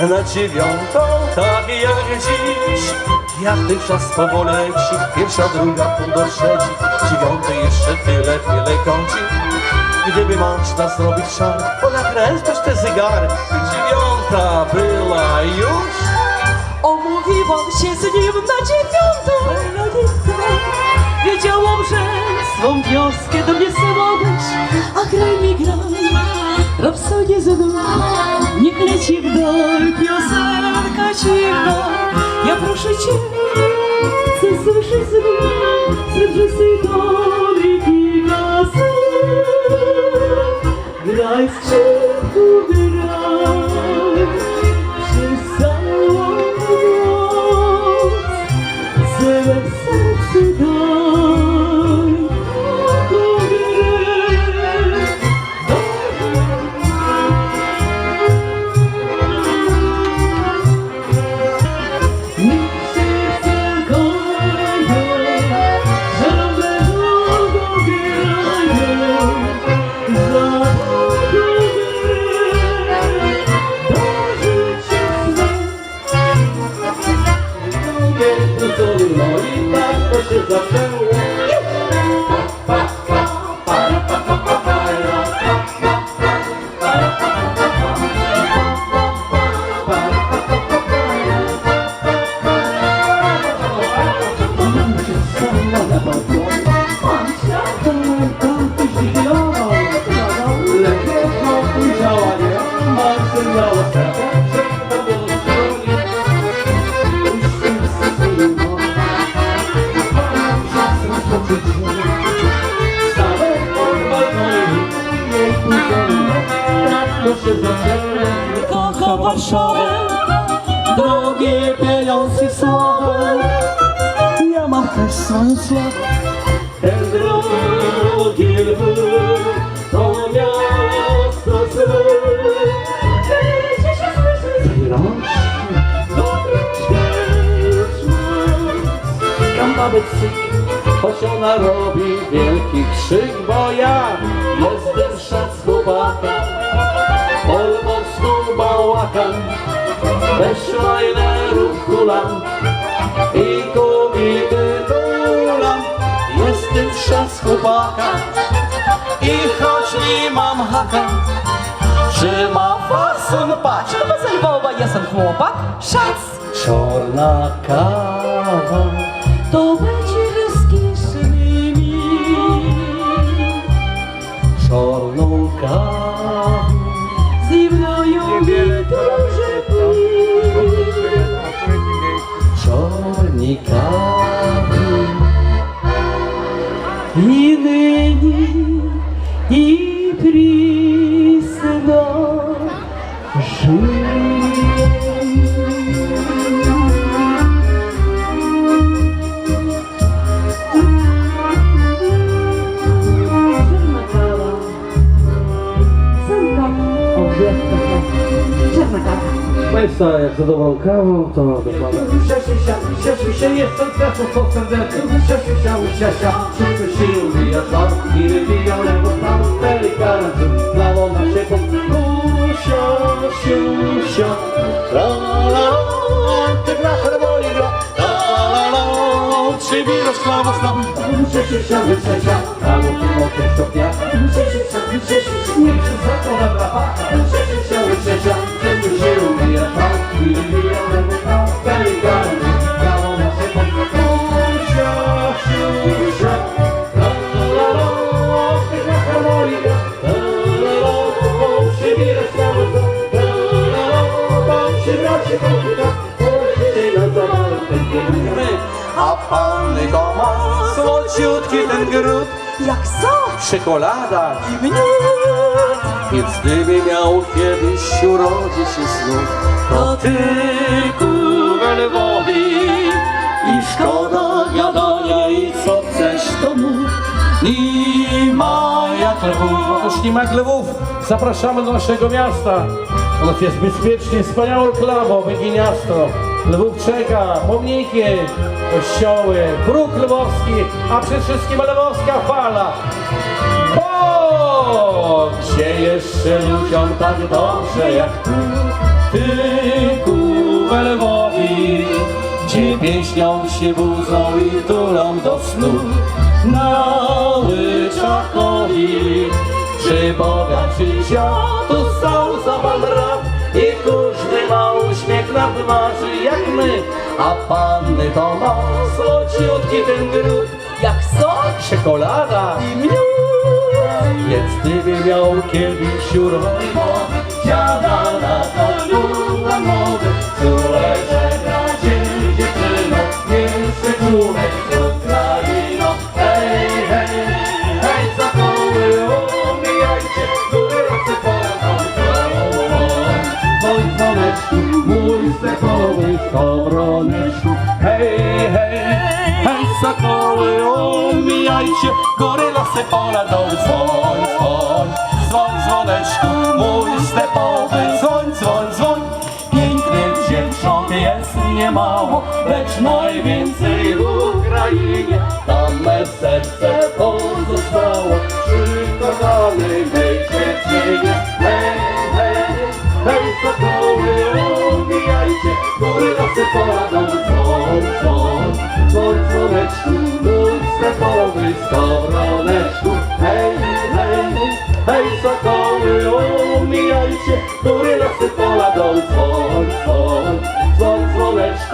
na dziewiątą, tak jak dziś. Jak ten czas powoleci, pierwsza, druga, pół do trzeciej, dziewiąty jeszcze tyle, tyle godzin. Gdyby można zrobić szar, ponakręcać te zegary, dziewiąta była już. Omówiłam się z nim na dziewiątą lodówkę Wiedziałam, że swą wioskę do mnie słodycz A graj mi graj, rapsodię чимно, я прошу чим, це суше сину, це вже синові і краси, грай з чим убирай, ще сам, це все. To Kocha Warszawę, drogie pieniądze sławę. Ja mam też swoją sławę. Ten drogi lwy, to miasto się słyszeć Gamba cyk, choć ona robi wielki krzyk, bo ja jestem chłopaka, polmocką bałakan, bez szwajnerów kulam i kobiety tulam. Jestem szac chłopaka i choć nie mam haka, czy ma fason patrz, To bez Lwowa jestem chłopak, szac. czarna kawa. To będzie чорному каву, зі мною вже пив, чорні кави. І нині, і прісно жив. Państwa, jak zadowolą kawą, to dokładnie. Siasiu, siasiu, siasiu, się jestem trefą po serdecznie Siasiu, siasiu, siasia, wszystko się ubija szlak I wybiją lewo prawo, delikatnie Prawo na się po Kusia, siusia La la ty gra harmonii gra La la la, przybierasz klawo slaw Siasiu, siasiu, siasia, prawo ty mokrze stopnia Siasiu, siasiu, siasiu, nie przy zakona brawa Siasiu, siasiu, siasia, wszystko grób, Jak są czekolada. i mnie Więc gdyby miał kiedyś urodzić się znów, to we Lwowie. I szkoda gadania i co chcesz to mów. Nie ma jak Lwów. Otóż nie ma glewów. Zapraszamy do naszego miasta. Nas jest bezpiecznie, wspaniałe klawo, wyginiasto. Lwów czeka, pomniki, kościoły, bruk lwowski, a przede wszystkim lwowska fala. Bo gdzie jeszcze ludziom tak dobrze jak tu? Ty Pieśnią się budzą i tulą do snu Na łyczakowi Czy Boga, czy zio Tu są za I każdy ma uśmiech na twarzy my A panny to ma. Słociutki ten grób Jak sok, czekolada i miód. Więc gdyby miał kiedyś siurwego Dziada na sokoły, omijajcie. Góry, lasy, pola, dom, dzwoń, dzwoń. Dzwoń, dzwoneczku, mój stepowy Dzwoń, dzwoń, dzwoń. Pięknych dziewcząt jest niemało Lecz najwięcej w Ukrainie. Tam me serce pozostało Przy kochanej mej dziewczynie Hej, hej, hej sokoły, omijajcie. Góry, lasy, pola, koła dol, dzwon, dzwon, dzwon, dzwoneczko.